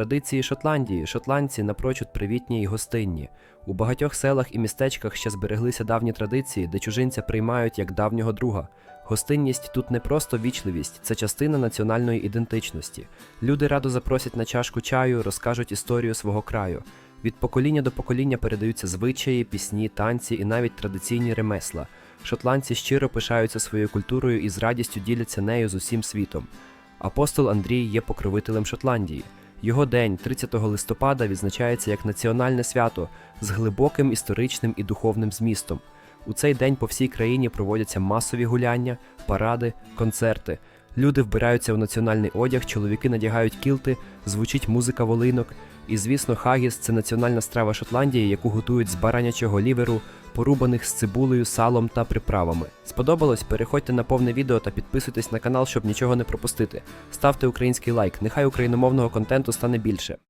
Традиції Шотландії. Шотландці напрочуд привітні й гостинні. У багатьох селах і містечках ще збереглися давні традиції, де чужинця приймають як давнього друга. Гостинність тут не просто вічливість, це частина національної ідентичності. Люди радо запросять на чашку чаю, розкажуть історію свого краю. Від покоління до покоління передаються звичаї, пісні, танці і навіть традиційні ремесла. Шотландці щиро пишаються своєю культурою і з радістю діляться нею з усім світом. Апостол Андрій є покровителем Шотландії. Його день, 30 листопада, відзначається як національне свято з глибоким історичним і духовним змістом. У цей день по всій країні проводяться масові гуляння, паради, концерти. Люди вбираються у національний одяг, чоловіки надягають кілти, звучить музика волинок. І, звісно, хагіс це національна страва Шотландії, яку готують з баранячого ліверу, порубаних з цибулею, салом та приправами. Сподобалось? Переходьте на повне відео та підписуйтесь на канал, щоб нічого не пропустити. Ставте український лайк, нехай україномовного контенту стане більше.